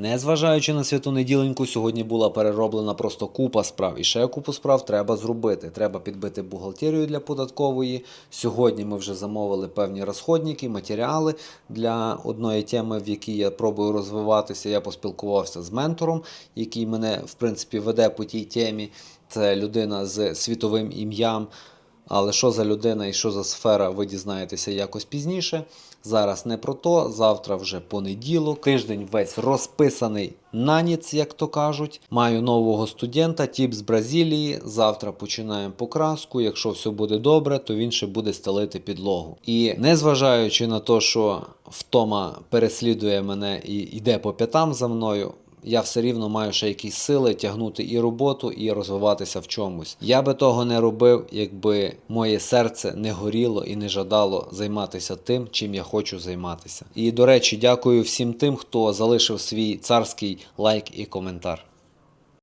Незважаючи на святу неділеньку, сьогодні була перероблена просто купа справ. І ще купу справ треба зробити. Треба підбити бухгалтерію для податкової. Сьогодні ми вже замовили певні розходники, матеріали для одної теми, в якій я пробую розвиватися. Я поспілкувався з ментором, який мене в принципі веде по тій темі. Це людина з світовим ім'ям. Але що за людина і що за сфера, ви дізнаєтеся якось пізніше. Зараз не про то, завтра вже понеділок. Тиждень весь розписаний на ніц, як то кажуть. Маю нового студента, тіп з Бразилії. Завтра починаємо покраску. Якщо все буде добре, то він ще буде стелити підлогу. І незважаючи на те, що втома переслідує мене і йде по п'ятам за мною. Я все рівно маю ще якісь сили тягнути і роботу, і розвиватися в чомусь. Я би того не робив, якби моє серце не горіло і не жадало займатися тим, чим я хочу займатися. І до речі, дякую всім тим, хто залишив свій царський лайк і коментар.